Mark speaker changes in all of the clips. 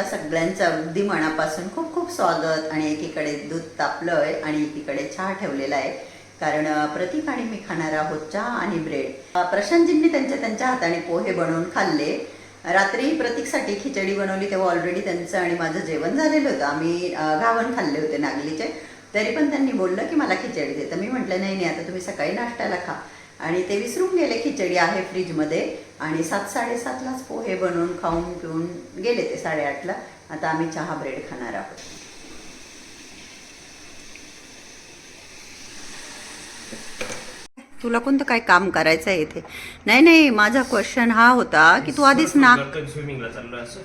Speaker 1: तुमच्या सगळ्यांचं अगदी मनापासून खूप खूप स्वागत. आणि एकीकडे दूध तापलं आहे आणि एकीकडे चहा ठेवलेला आहे. कारण प्रतीक आणि मी खाणार आहोत चहा आणि ब्रेड. प्रशांतजींनी त्यांच्या त्यांच्या हाताने पोहे बनवून खाल्ले. रात्री प्रतीकसाठी खिचडी बनवली तेव्हा ऑलरेडी त्यांचं आणि माझं जेवण झालेलं होतं. आम्ही घावण घावन खाल्ले होते नागलीचे. तरी पण त्यांनी बोललं की मला खिचडी दे. तर मी म्हटलं नाही नाही आता तुम्ही सकाळी नाश्त्याला खा. आणि ते विसरून गेले खिचडी आहे फ्रीजमध्ये. आणि सात साडेसातलाच पोहे बनवून खाऊन पिऊन गेले ते साडेआठला. आता आम्ही चहा ब्रेड खाणार आहोत. तुला कोणतं काय काम करायचं आहे इथे? नाही नाही माझा क्वेश्चन हा होता की तू आधीच ना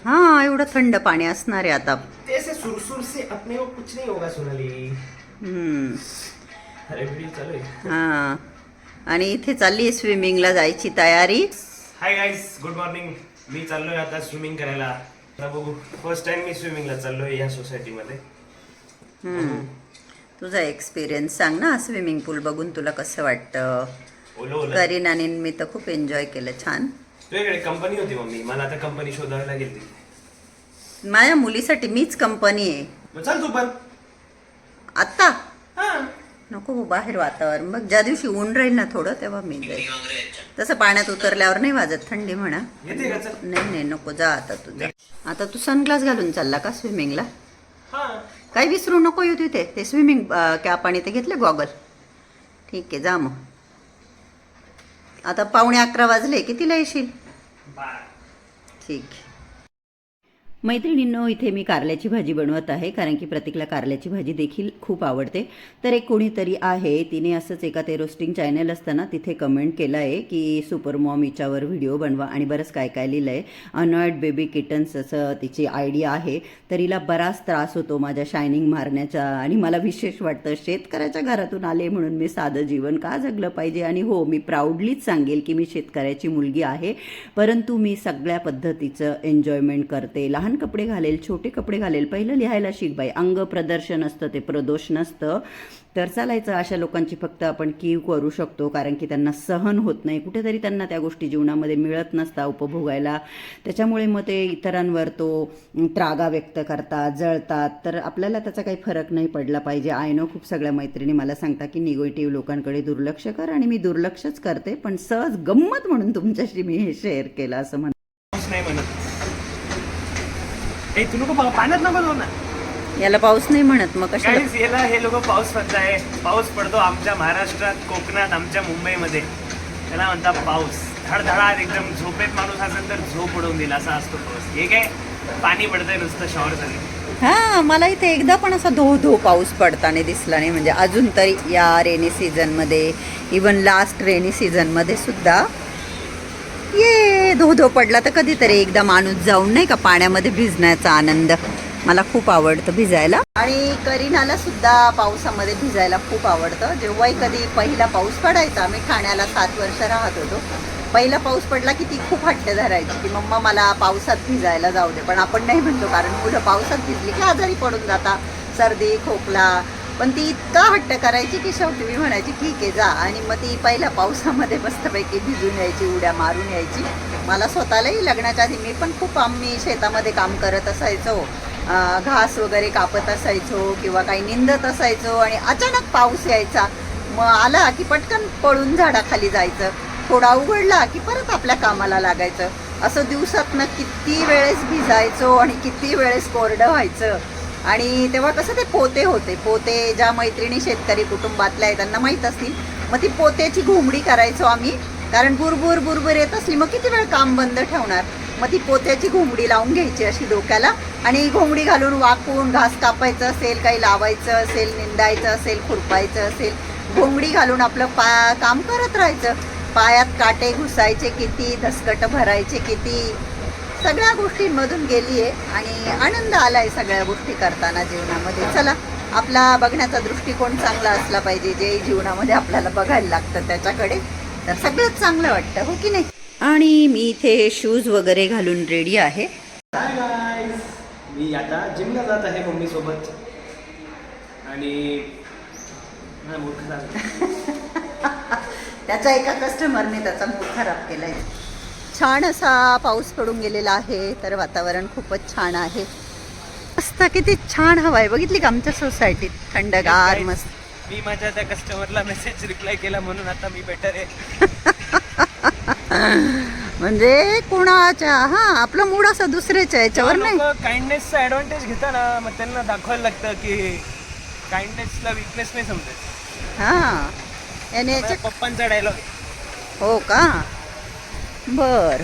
Speaker 1: हा एवढं थंड पाणी असणार आहे आता.
Speaker 2: ऐसे सुरसुर से अपने को कुछ नहीं होगा सोनाली.
Speaker 1: हम्म. हा. आणि इथे चालली आहे स्विमिंगला जायची तयारी.
Speaker 2: हाय गाईज गुड मॉर्निंग मी चाललोय आता स्विमिंग करायला. आता बघू फर्स्ट टाइम मी स्विमिंगला चाललोय या सोसायटीमध्ये.
Speaker 1: तुझा एक्सपिरियन्स सांग ना स्विमिंग पूल बघून तुला कसं वाटतं? करीन आणि मी तर खूप एन्जॉय केलं छान.
Speaker 2: तुझ्याकडे कंपनी होती मम्मी. मला आता कंपनी शोधावी लागेल
Speaker 1: माझ्या मुलीसाठी मीच कंपनी आहे.
Speaker 2: चाल तू पण.
Speaker 1: आत्ता नको हो, बाहेर वातावरण. मग ज्या दिवशी ऊन राहील ना थोडं तेव्हा मी जाईल. तसं पाण्यात उतरल्यावर नाही वाजत थंडी म्हणा. नाही नाही नको जा आता तू जा. आता तू सनग्लास घालून चालला का स्विमिंगला
Speaker 2: हा.
Speaker 1: काही विसरू नको येऊ तिथे. ते स्विमिंग कॅप आणि ते घेतले गॉगल ठीक आहे जा मग. आता पावणे अकरा वाजले कितीला येशील? ठीक मैत्रिणींनो इथे मी कारल्याची भाजी बनवत आहे कारण की प्रतीकला कारल्याची भाजी देखील खूप आवडते. तर एक कोणीतरी आहे तिने असंच एका ते रोस्टिंग चॅनल असताना तिथे कमेंट केलं आहे की सुपर मॉम हिच्यावर व्हिडिओ बनवा. आणि बरंच काय काय लिहिलं आहे अनॉइड बेबी किटन्स असं तिची आयडिया आहे. तर हिला बराच त्रास होतो माझ्या शायनिंग मारण्याचा आणि मला विशेष वाटतं शेतकऱ्याच्या घरातून आले म्हणून मी साधं जीवन का जगलं पाहिजे? आणि हो मी प्राऊडलीच सांगेल की मी शेतकऱ्याची मुलगी आहे परंतु मी सगळ्या पद्धतीचं एन्जॉयमेंट करते. लहान कपडे घालेल छोटे कपडे घालेल. पहिलं लिहायला शिक बाई. अंग प्रदर्शन असतं ते प्रदोष नसतं. तर चालायचं अशा लोकांची फक्त आपण कीव करू शकतो कारण की त्यांना सहन होत नाही. कुठेतरी त्यांना त्या गोष्टी जीवनामध्ये मिळत नसता उपभोगायला. त्याच्यामुळे मग ते इतरांवर तो त्रागा व्यक्त करतात जळतात. तर आपल्याला त्याचा काही फरक नाही पडला पाहिजे. आय नो खूप सगळ्या मैत्रिणी मला सांगता की निगेटिव्ह लोकांकडे दुर्लक्ष कर आणि मी दुर्लक्षच करते पण सहज गंमत म्हणून तुमच्याशी मी हे शेअर केलं असं म्हणते
Speaker 2: नाही म्हणत. ए तू लोक पाण्यात नको जाऊ ना.
Speaker 1: याला पाऊस नाही म्हणत मग कशाला?
Speaker 2: काहीच याला हे लोक पाऊस म्हणताय पाऊस पडतो आमच्या महाराष्ट्रात कोकणात आमच्या मुंबईमध्ये. त्याला म्हणतात पाऊस. धडधडात एकदम झोपेत माणूस असेल तर झोप उडवून दिला असा असतो पाऊस. हे काय पाणी पडतंय नुसतं शॉवर झाली
Speaker 1: हा मला इथे एकदा पण असा धो धो पाऊस पडताना दिसला नाही. म्हणजे अजून तरी या रेनी सीझनमध्ये इवन लास्ट रेनी सीझनमध्ये सुद्धा ये धो धो पडला तर कधीतरी एकदा माणूस जाऊन नाही का पाण्यामध्ये भिजण्याचा आनंद. मला खूप आवडतं भिजायला. आणि करीनाला सुद्धा पावसामध्ये भिजायला खूप आवडतं. जेव्हाही कधी पहिला पाऊस पडायचा आम्ही ठाण्याला सात वर्ष राहत होतो. पहिला पाऊस पडला की ती खूप हट्ट धरायची की मम्मा मला पावसात भिजायला जाऊ दे. पण आपण नाही म्हणतो कारण मुलं पावसात भिजली की आजारी पडून जाता. सर्दी खोकला पण ती इतका हट्ट करायची की शेवटी मी म्हणायची ठीक आहे जा. आणि मग ती पहिल्या पावसामध्ये मस्तपैकी भिजून यायची उड्या मारून यायची. मला स्वतःलाही लग्नाच्या आधी मी पण खूप आम्ही शेतामध्ये काम करत असायचो. घास वगैरे कापत असायचो किंवा काही निंदत असायचो आणि अचानक पाऊस यायचा. मग आला की पटकन पळून झाडाखाली जायचं. थोडा उघडला की परत आपल्या कामाला लागायचं. असं दिवसातनं किती वेळेस भिजायचो आणि किती वेळेस कोरडं व्हायचं. आणि तेव्हा कसं ते पोते होते. पोते ज्या मैत्रिणी शेतकरी कुटुंबातल्या आहेत त्यांना माहीत असतील. मग ती पोत्याची घोंगडी करायचो आम्ही. कारण बुरबुर बुरबुर येत असली मग किती वेळ काम बंद ठेवणार? मग ती पोत्याची घोंगडी लावून घ्यायची अशी डोक्याला. आणि घोंगडी घालून वाकून घास कापायचं असेल काही लावायचं असेल निंदायचं असेल खुरपायचं असेल घोंगडी घालून आपलं पा काम करत राहायचं. पायात काटे घुसायचे किती धसकट भरायचे किती सगळ्या गोष्टींमधून गेली आहे आणि आनंद आलाय सगळ्या गोष्टी करताना जीवनामध्ये. चला आपला बघण्याचा दृष्टिकोन चांगला असला पाहिजे जे जीवनामध्ये आपल्याला बघायला लागतं त्याच्याकडे. तर सगळंच चांगलं वाटतं हो की नाही? आणि मी इथे शूज वगैरे घालून रेडी आहे.
Speaker 2: मी आता जिमला जात आहे मम्मी सोबत आणि.
Speaker 1: त्याच्या एका कस्टमरने त्याचा मूड खराब केलाय. छान असा पाऊस पडून गेलेला आहे तर वातावरण खूपच छान आहे. मस्त किती छान हवा आहे. बघितली का आमच्या सोसायटीत? थंडगार मस्त.
Speaker 2: मी माझ्या त्या कस्टमरला मेसेज रिप्लाय केला म्हणून आता मी बेटर आहे.
Speaker 1: म्हणजे कोणाच्या हा आपला मूड असा दुसऱ्याच्या याच्यावर नाही?
Speaker 2: काइंडनेसचा ऍडव्हान्टेज घेता ना मग त्यांना दाखवायला लागतं की काइंडनेसला विकनेस नाही समजत.
Speaker 1: हा. याने
Speaker 2: पप्पांचा डायलॉग
Speaker 1: हो का? बर.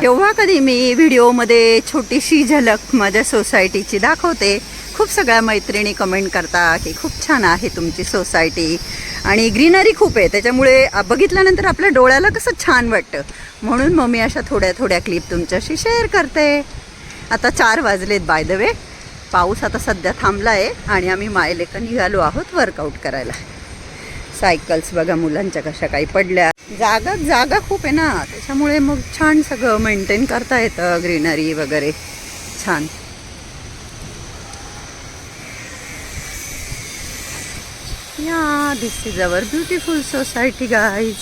Speaker 1: तेव्हा कधी मी व्हिडिओमध्ये छोटीशी झलक माझ्या सोसायटीची दाखवते. खूप सगळ्या मैत्रिणी कमेंट करता की खूप छान आहे तुमची सोसायटी. आणि ग्रीनरी खूप आहे त्याच्यामुळे बघितल्यानंतर आपल्या डोळ्याला कसं छान वाटतं. म्हणून मग मी अशा थोड्या थोड्या क्लिप तुमच्याशी शेअर करते. आता चार वाजलेत बाय द वे पाऊस आता सध्या थांबला आहे आणि आम्ही मायलेकन निघालो आहोत वर्कआउट करायला. सायकल्स बघा मुलांच्या कशा काही पडल्या. जागा जागा खूप आहे ना. त्याच्यामुळे मग छान सगळं मेंटेन करता येतं ग्रीनरी वगैरे. छान. या this is our beautiful society guys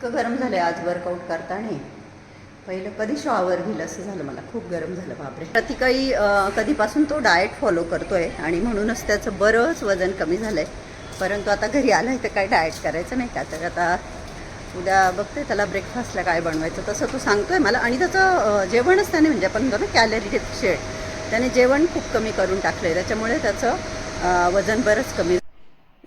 Speaker 1: इतकं गरम झालं आहे आज वर्कआउट करताना. पहिलं कधी शॉवर घेईल असं झालं मला. खूप गरम झालं बापरे. प्रतिकाई कधीपासून तो डाएट फॉलो करतो आहे आणि म्हणूनच त्याचं बरंच वजन कमी झालं आहे परंतु आता घरी आलं आहे तर काय डाएट करायचं नाही का? तर आता उद्या बघते त्याला ब्रेकफास्टला काय बनवायचं. तसं तो सांगतो आहे मला. आणि त्याचं जेवणच त्याने म्हणजे आपण म्हणतो ना कॅलरी डेफिशिएट त्याने जेवण खूप कमी करून टाकलं आहे त्याच्यामुळे त्याचं वजन बरंच कमी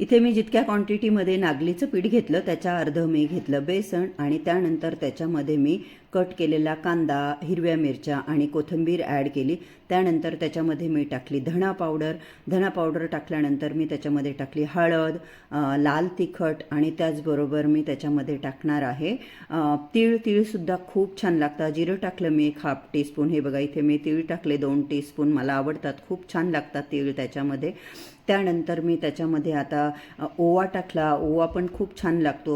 Speaker 1: इथे मी जितक्या क्वांटिटीमध्ये नागलीचं पीठ घेतलं त्याच्या अर्ध मी घेतलं बेसन आणि त्यानंतर त्याच्यामध्ये मी कट केलेला कांदा हिरव्या मिरच्या आणि कोथिंबीर ॲड केली. त्यानंतर त्याच्यामध्ये मी टाकली धणा पावडर धणा पावडर टाकल्यानंतर मी त्याच्यामध्ये टाकली हळद लाल तिखट आणि त्याचबरोबर मी त्याच्यामध्ये टाकणार आहे तीळ. तीळसुद्धा खूप छान लागतात. जिरं टाकलं मी एक हाफ टीस्पून हे बघा इथे मी तीळ टाकले दोन टीस्पून मला आवडतात. खूप छान लागतात तीळ त्याच्यामध्ये. त्यानंतर मी त्याच्यामध्ये आता ओवा टाकला. ओवा पण खूप छान लागतो.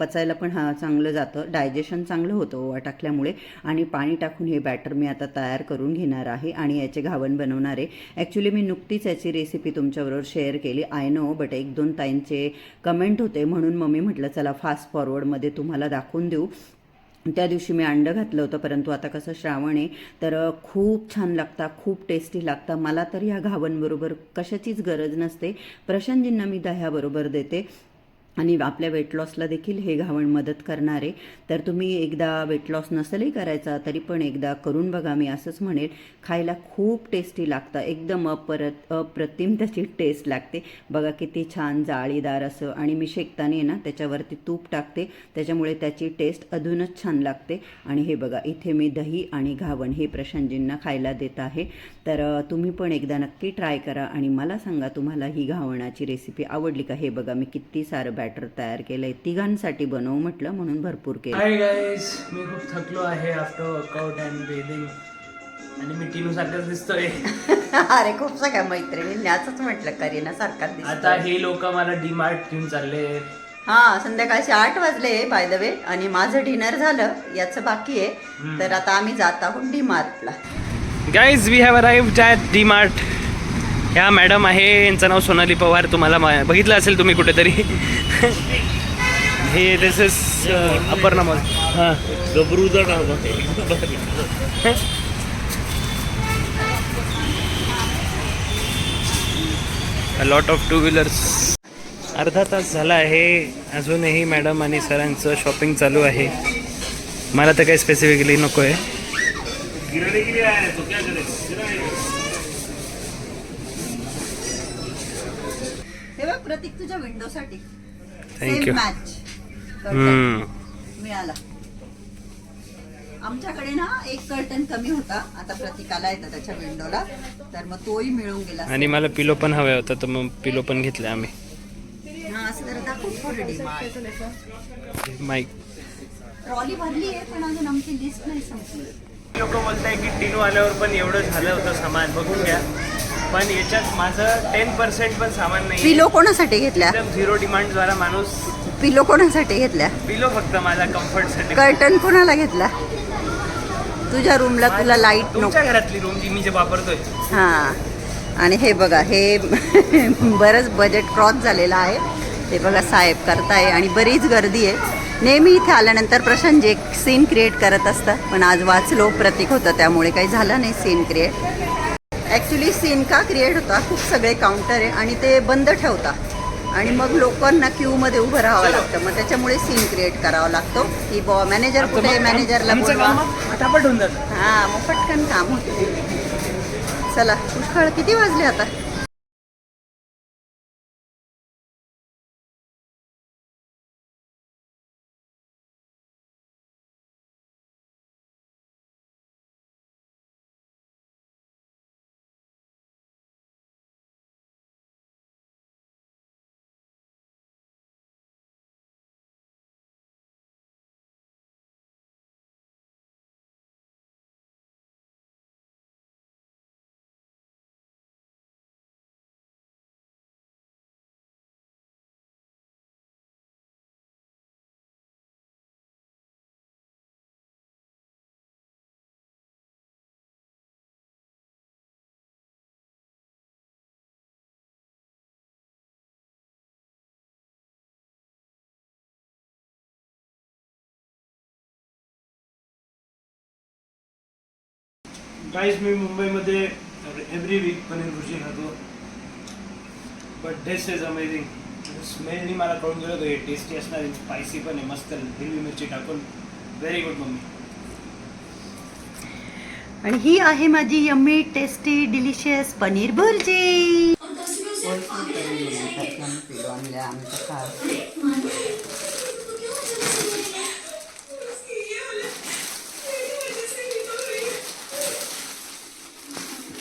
Speaker 1: पचायला पण हा चांगलं जातं. डायजेशन चांगलं होतं ओवा टाकल्यामुळे. आणि पाणी टाकून हे बॅटर मी आता तयार करून घेणार आहे आणि याचे घावण बनवणार आहे. ॲक्च्युली मी नुकतीच याची रेसिपी तुमच्याबरोबर शेअर केली. आय नो बट एक दोन ताईंचे कमेंट होते. म्हणून मग मी म्हटलं चला फास्ट फॉरवर्डमध्ये तुम्हाला दाखवून देऊ. त्या दिवशी मी अंडं घातलं होतं परंतु आता कसं श्रावण आहे तर खूप छान लागता खूप टेस्टी लागता. मला तर ह्या घावणबरोबर कशाचीच गरज नसते. प्रशांतजींना मी दह्याबरोबर देते. आणि आपल्या वेट लॉसला देखील हे घावण मदत करणार. आहे तर तुम्ही एकदा वेट लॉस नसेलही करायचा तरी पण एकदा करून बघा मी असंच म्हणेल. खायला खूप टेस्टी लागतं. एकदम अपरत अप्रतिम त्याची टेस्ट लागते. बघा किती छान जाळीदार असं. आणि मी शेकताना आहे ना त्याच्यावरती तूप टाकते. त्याच्यामुळे त्याची टेस्ट अजूनच छान लागते. आणि हे बघा इथे मी दही आणि घावण हे प्रशांतजींना खायला देत आहे. तर तुम्ही पण एकदा नक्की ट्राय करा. आणि मला सांगा तुम्हाला ही घावणाची रेसिपी आवडली का? हे बघा मी किती सारं बॅटर तयार केलंय. तिघांसाठी बनवू म्हटलं म्हणून भरपूर केलं.
Speaker 2: हाय गाईज मी खूप थकलो आहे आफ्टर वर्कआउट अँड बेदिंग आणि मी टीनू सारखाच दिसतोय.
Speaker 1: अरे खूप सगळ्या मैत्रिणींनी असंच म्हटलं करीना सारखा
Speaker 2: आता हे लोक मला डीमार्ट घेऊन चालले.
Speaker 1: हा संध्याकाळचे आठ वाजले बाय द वे आणि माझं डिनर झालं याचं बाकी आहे. तर आता आम्ही जात आहोत D मार्टला
Speaker 2: guys we have arrived at D ह्या मॅडम आहे यांचं नाव सोनाली पवार. तुम्हाला मा- बघितलं असेल तुम्ही कुठेतरी. हे दिस इज अपर्णा मॉल. हां.
Speaker 3: गबरूचा
Speaker 2: लॉट ऑफ टू व्हीलर्स अर्धा तास झाला आहे. अजूनही मॅडम आणि सरांचं शॉपिंग चालू आहे. मला तर काही स्पेसिफिकली नको आहे गिरने के लिए आया है तो क्या करे गिराने
Speaker 1: हे बघ प्रतीक तुझ्या विंडोसाठी.
Speaker 2: Thank you.
Speaker 1: मॅच
Speaker 2: हम्म.
Speaker 1: मिळाला. आमच्याकडे ना एक कर्टन कमी होता. आता प्रतीकाला येतं त्याच्या विंडोला. तर मग तोही मिळून गेला.
Speaker 2: आणि मला पिलो पण हवा होता तर मग पिलो पण घेतले आम्ही.
Speaker 1: हा असं जरा दाखव थोडं डिमांड
Speaker 2: माईक
Speaker 1: ट्रॉली भरली आहे पण अजून आमची लिस्ट नाही संपली.
Speaker 2: लोक बोलताय की टिनू आल्यावर पण एवढं झालं होतं सामान. बघून घ्या. पण याच्यात माझं टेन पर्सेंट पण सामान नाही
Speaker 1: पिलो कोणासाठी घेतल्या?
Speaker 2: एकदम झिरो डिमांड द्वारा माणूस
Speaker 1: पिलो कोणासाठी घेतल्या?
Speaker 2: पिलो फक्त माझा कम्फर्टसाठी
Speaker 1: कर्टन कोणाला घेतला? तुझ्या रूमला तुला लाइट नको.
Speaker 2: तुमच्या घरातली रूम जी मी जे वापरतोय.
Speaker 1: हा. आणि हे बघा हे बरंच बजेट क्रॉस झालेलं आहे. ते बघा साहेब करताय आणि बरीच गर्दी आहे. नेहमी इथे आल्यानंतर प्रशांत जे सीन क्रिएट करत असतात पण आज वाचलो प्रतीक होतं त्यामुळे काही झालं नाही सीन क्रिएट ॲक्च्युली सीन का क्रिएट होता खूप सगळे काउंटर आहे आणि ते बंद ठेवता आणि मग लोकांना क्यूमध्ये उभं राहावं लागतं. मग त्याच्यामुळे सीन क्रिएट करावा लागतो. की बॉ मॅनेजर कुठे मॅनेजरला हा मग पटकन काम होते. चला पुष्कळ किती वाजले आता?
Speaker 2: गाईज मी मुंबईमध्ये एव्हरी वीक पनीर भुर्जी खातो बट टेस्ट इज अमेझिंग स्मेलनी मला कळून गेलं होतं हे टेस्टी असणार आहे स्पायसी पण आहे मस्त हिरवी मिरची टाकून व्हेरी गुड मम्मी
Speaker 1: आणि ही आहे माझी yummy tasty delicious paneer bhurji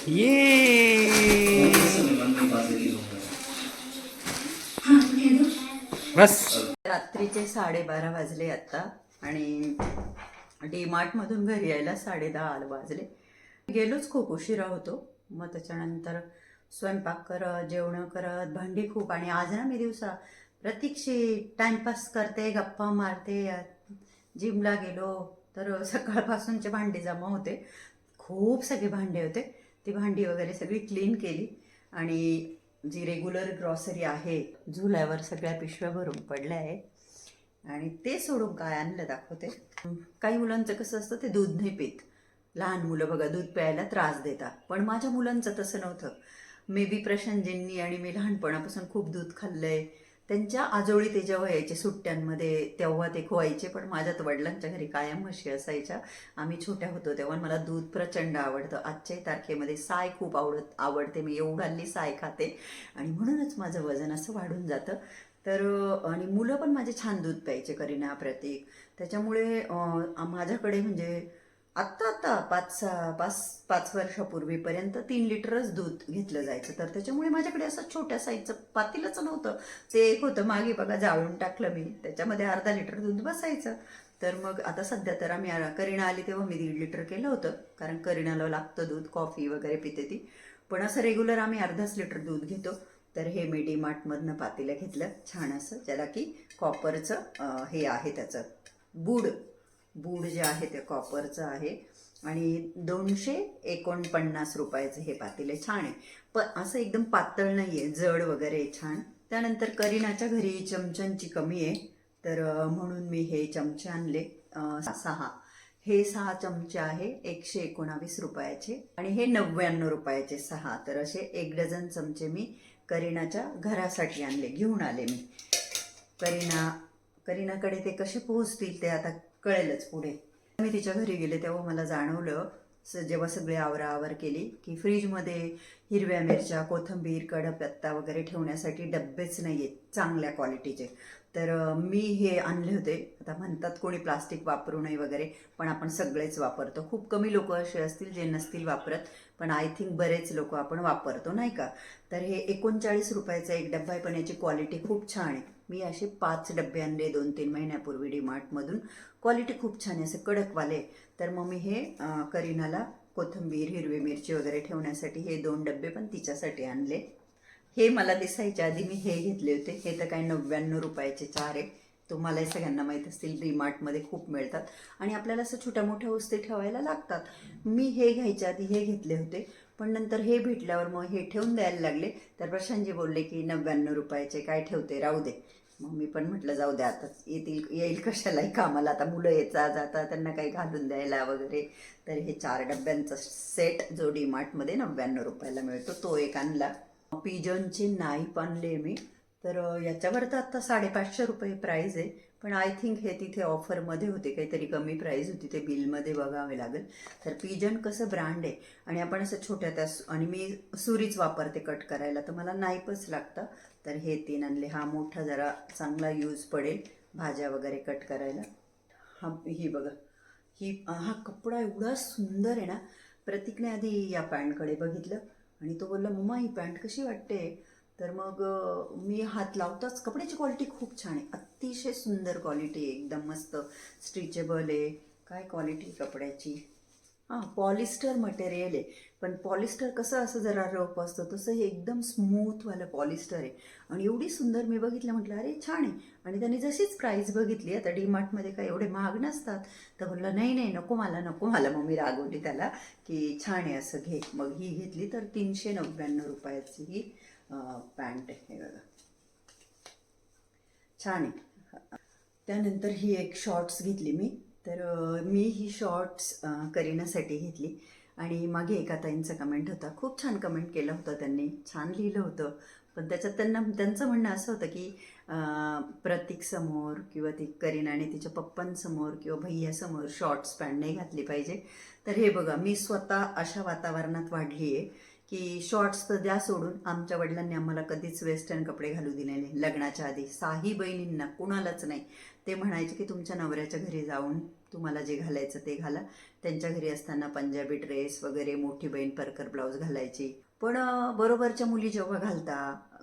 Speaker 2: ये। बस।
Speaker 1: रात्रीचे साडेबारा वाजले आता आणि डी मार्टमधून घरी यायला साडे दहा वाजले. गेलोच खूप उशिरा होतो. मग त्याच्यानंतर स्वयंपाक करत जेवणं करत भांडी खूप आणि आज ना मी दिवसा प्रतीक्षी टाइमपास करते गप्पा मारते. जिमला गेलो तर सकाळपासूनचे भांडे जमा होते. खूप सगळे भांडे होते. ती भांडी वगैरे सगळी क्लीन केली. आणि जी रेग्युलर ग्रॉसरी आहे झुल्यावर सगळ्या पिशव्या भरून पडल्या आहे आणि ते सोडून काय आणलं दाखवते. काही मुलांचं कसं असतं ते दूध नाही पित. लहान मुलं बघा दूध प्यायला त्रास देतात. पण माझ्या मुलांचं तसं नव्हतं. मे बी प्रशांतजींनी आणि मी लहानपणापासून खूप दूध खाल्लं आहे त्यांच्या आजोळी ते जेव्हा यायचे सुट्ट्यांमध्ये तेव्हा ते खोवायचे. पण माझ्यात वडिलांच्या घरी कायम म्हशी असायच्या. आम्ही छोट्या होतो तेव्हा मला दूध प्रचंड आवडतं. आजच्याही तारखेमध्ये साय खूप आवडत आवडते. मी एवढाली साय खाते. आणि म्हणूनच माझं वजन असं वाढून जातं. तर आणि मुलं पण माझे छान दूध प्यायचे करीना प्रतीक. त्याच्यामुळे माझ्याकडे म्हणजे आत्ता आत्ता पाच सहा पाच पाच वर्षापूर्वीपर्यंत तीन लिटरच दूध घेतलं जायचं. तर त्याच्यामुळे माझ्याकडे असं छोट्या साईजचं पातीलच नव्हतं. ते एक होतं मागे बघा जाळून टाकलं मी. त्याच्यामध्ये अर्धा लिटर दूध बसायचं. तर मग आता सध्या तर आम्ही आ- करीना आली तेव्हा मी दीड लिटर केलं होतं. कारण करिणाला लागतं दूध कॉफी वगैरे पिते ती. पण असं रेग्युलर आम्ही अर्धाच लिटर दूध घेतो. तर हे मी डी मार्टमधनं पातेलं घेतलं. छान असं ज्याला की कॉपरचं हे आहे त्याचं. बूड बूड जे आहे ते कॉपरचं आहे. आणि दोनशे एकोणपन्नास रुपयाचं हे पातेलं छान आहे. पण असं एकदम पातळ नाही आहे जड वगैरे छान. त्यानंतर करीनाच्या घरी चमच्यांची कमी आहे. तर म्हणून मी हे चमचे आणले. सहा. हे सहा चमचे आहे. एकशे एकोणावीस रुपयाचे. आणि हे नव्याण्णव रुपयाचे सहा. तर असे एक डझन चमचे मी करीनाच्या घरासाठी आणले. घेऊन आले मी. करीना करीनाकडे ते कसे पोहोचतील ते आता कळेलच पुढे. मी तिच्या घरी गेले तेव्हा मला जाणवलं स जेव्हा सगळी आवराआवर केली की फ्रीजमध्ये हिरव्या मिरच्या कोथिंबीर कडपत्ता वगैरे ठेवण्यासाठी डब्बेच नाही आहेत चांगल्या क्वालिटीचे. तर मी हे आणले होते. आता म्हणतात कोणी प्लास्टिक वापरू नये वगैरे पण आपण सगळेच वापरतो. खूप कमी लोक असे असतील जे नसतील वापरत पण आय थिंक बरेच लोक आपण वापरतो नाही का? तर हे एकोणचाळीस रुपयाचा एक डब्बा आहे पण याची क्वालिटी खूप छान आहे. मी असे पाच डबे आणले दोन तीन महिन्यापूर्वी डीमार्टमधून क्वालिटी खूप छान आहे असे कडकवाले तर मग मी हे करीनाला कोथिंबीर हिरवी मिरची वगैरे ठेवण्यासाठी हे दोन डबे पण तिच्यासाठी आणले. हे मला दिसायच्या आधी मी हे घेतले होते. हे तर काय नव्याण्णव रुपयाचे चार आहे तुम्हालाही सगळ्यांना माहीत असतील डीमार्टमध्ये खूप मिळतात. आणि आपल्याला असं छोट्या मोठ्या वस्तू ठेवायला लागतात. मी हे घ्यायच्या आधी हे घेतले होते. पण नंतर हे भेटल्यावर मग हे ठेवून द्यायला लागले. तर प्रशांतजी बोलले की नव्याण्णव रुपयाचे काय ठेवते राहू दे. मग मी पण म्हटलं जाऊ द्या आता येतील येईल कशालाही कामाला. आता मुलं येता जाता त्यांना काही घालून द्यायला वगैरे. तर हे चार डब्यांचा सेट जो डीमार्टमध्ये नव्याण्णव रुपयाला मिळतो तो एक आणला. पिजनचे नाईप आणले मी. तर याच्यावर तर आता साडेपाचशे रुपये प्राईज आहे. पण आय थिंक हे तिथे ऑफरमध्ये होते. काहीतरी कमी प्राईज होती. ते बिलमध्ये बघावे लागेल. तर पिजन कसं ब्रँड आहे? आणि आपण असं छोट्या त्या आणि मी सुरीच वापरते कट करायला. तर मला नाईपच लागतं. तर हे तीन आणले. हा मोठा जरा चांगला यूज पडेल. भाज्या वगैरे कट करायला. हा ही बघा. ही हा कपडा एवढा सुंदर आहे ना. प्रतीकने आधी या पॅन्टकडे बघितलं. आणि तो बोलला मम्मा ही पॅन्ट कशी वाटते? तर मग मी हात लावताच कपड्याची क्वालिटी खूप छान आहे. अतिशय सुंदर क्वालिटी आहे. एकदम मस्त स्ट्रिचेबल आहे. काय क्वालिटी कपड्याची? हां पॉलिस्टर मटेरियल आहे. पण पॉलिस्टर कसं असं जरा रफ असतं तसं हे एकदम स्मूथवालं पॉलिस्टर आहे. आणि एवढी सुंदर मी बघितलं म्हटलं अरे छान आहे. आणि त्यांनी जशीच प्राईस बघितली आता डीमार्टमध्ये काय एवढे महाग नसतात. तर म्हणलं नाही नाही नको मला नको मला. मग मी रागवली त्याला की छान आहे असं घे. मग ही घेतली तर तीनशे नव्याण्णव रुपयाची ही पॅन्ट आहे हे बघा छान आहे त्यानंतर ही एक शॉर्ट्स घेतली मी. तर मी ही शॉर्ट्स करीनासाठी घेतली. आणि मागे एका ताईंचा कमेंट होता. खूप छान कमेंट केलं होतं त्यांनी. छान लिहिलं होतं. पण त्याच्यात त्यांना त्यांचं म्हणणं असं होतं की प्रतीकसमोर किंवा ती करीनाने तिच्या पप्पांसमोर किंवा भैयासमोर शॉर्ट्स पॅन्ट नाही घातली पाहिजे. तर हे बघा मी स्वतः अशा वातावरणात वाढली आहे की शॉर्ट्स तर द्या सोडून. आमच्या वडिलांनी आम्हाला कधीच वेस्टर्न कपडे घालू दिले नाही. लग्नाच्या आधी साही बहिणींना कुणालाच नाही. ते म्हणायचे की तुमच्या नवऱ्याच्या घरी जाऊन तुम्हाला जे घालायचं ते घाला. त्यांच्या घरी असताना पंजाबी ड्रेस वगैरे मोठी बहीण परकर ब्लाऊज घालायची. पण बरोबरच्या मुली जेव्हा घालता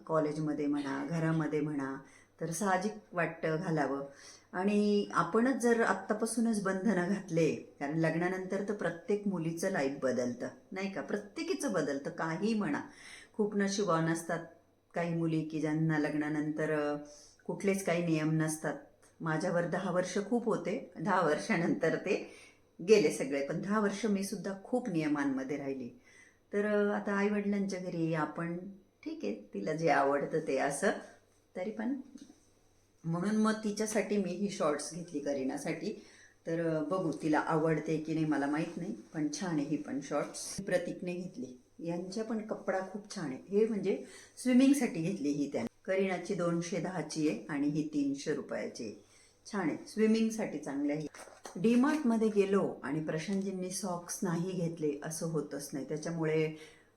Speaker 1: कॉलेजमध्ये म्हणा घरामध्ये म्हणा तर साहजिक वाटतं घालावं. आणि आपणच जर आत्तापासूनच बंधनं घातले कारण लग्नानंतर तर प्रत्येक मुलीचं लाईफ बदलतं नाही का? प्रत्येकीचं बदलतं काही म्हणा. खूप नशिबान असतात काही मुली की ज्यांना लग्नानंतर कुठलेच काही नियम नसतात. माझ्यावर दहा वर्ष खूप होते दहा वर्षानंतर ते गेले सगळे पण दहा वर्ष मी सुद्धा खूप नियमांमध्ये राहिली. तर आता आईवडिलांच्या घरी आपण ठीक आहे तिला जे आवडतं ते असं तरी पण म्हणून मग तिच्यासाठी मी ही शॉर्ट्स घेतली करीनासाठी. तर बघू तिला आवडते की नाही मला माहीत नाही पण छान आहे ही पण शॉर्ट्स प्रतीकने घेतली. यांच्या पण कपडा खूप छान आहे. हे म्हणजे स्विमिंगसाठी घेतली ही त्याने. करीनाची दोनशे दहाची आहे आणि ही तीनशे रुपयाची आहे. छान आहे. स्विमिंगसाठी चांगली आहे. डीमार्टमध्ये गेलो आणि प्रशांतजींनी सॉक्स नाही घेतले असं होतच नाही. त्याच्यामुळे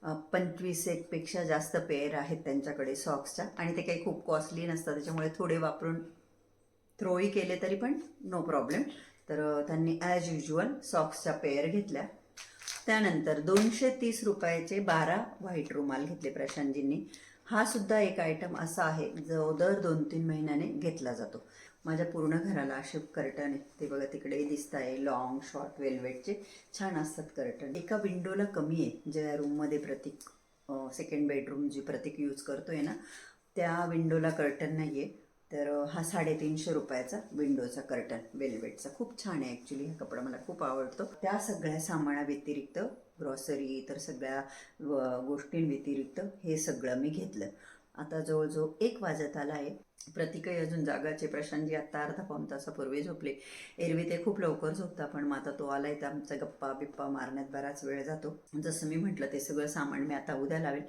Speaker 1: पंचवीस एकपेक्षा जास्त पेअर आहेत त्यांच्याकडे सॉक्सच्या आणि ते काही खूप कॉस्टली नसतात त्याच्यामुळे थोडे वापरून थ्रोही केले तरी पण नो प्रॉब्लेम तर त्यांनी ॲज युज्युअल सॉक्सच्या पेअर घेतल्या. त्यानंतर दोनशे तीस रुपयाचे बारा व्हाईट रुमाल घेतले प्रशांतजींनी. हा सुद्धा एक आयटम असा आहे जो दर दोन तीन महिन्याने घेतला जातो. माझ्या पूर्ण घराला असे कर्टन आहे. ते बघा तिकडे दिसत आहे लॉंग शॉर्ट वेल्वेटचे छान असतात कर्टन एका विंडोला कमी आहे. ज्या रूममध्ये प्रतीक सेकंड बेडरूम जी प्रतीक यूज करतो आहे ना त्या विंडोला कर्टन नाही आहे तर हा साडेतीनशे रुपयाचा विंडोचा कर्टन वेल्वेटचा खूप छान आहे ॲक्च्युली हा कपडा मला खूप आवडतो. त्या सगळ्या सामानाव्यतिरिक्त ग्रॉसरी तर सगळ्या व- गोष्टींव्यतिरिक्त हे सगळं मी घेतलं. आता जवळजवळ एक वाजत आला आहे प्रतीकही अजून जागाचे. प्रशांतजी आत्ता अर्धा पाऊन तासापूर्वी झोपले. एरवी ते खूप लवकर झोपता पण मग आता तो आला आहे तर आमचा गप्पा बिप्पा मारण्यात बराच वेळ जातो. जसं मी म्हटलं ते सगळं सामान मी आता उद्या लावेल.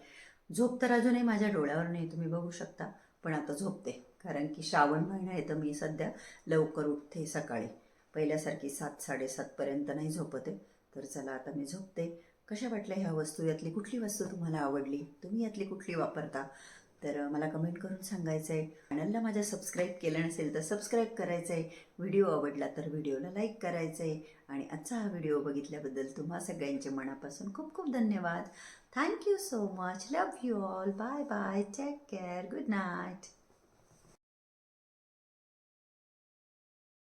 Speaker 1: झोप तर अजूनही माझ्या डोळ्यावर नाही तुम्ही बघू शकता. पण आता झोपते. कारण की श्रावण महिना आहे तर मी सध्या लवकर उठते सकाळी. पहिल्यासारखी सात साडेसातपर्यंत नाही झोपते तर चला आता मी झोपते. कशा वाटल्या ह्या वस्तू? यातली कुठली वस्तू तुम्हाला आवडली? तुम्ही यातली कुठली वापरता? तर मला कमेंट करून सांगायचं आहे चॅनलला माझ्या सबस्क्राईब केलं नसेल तर सबस्क्राईब करायचं आहे व्हिडिओ आवडला तर व्हिडिओला लाईक करायचं आहे आणि आजचा हा व्हिडिओ बघितल्याबद्दल तुम्हा सगळ्यांचे मनापासून खूप खूप धन्यवाद. Thank you so much love you all bye bye take care good night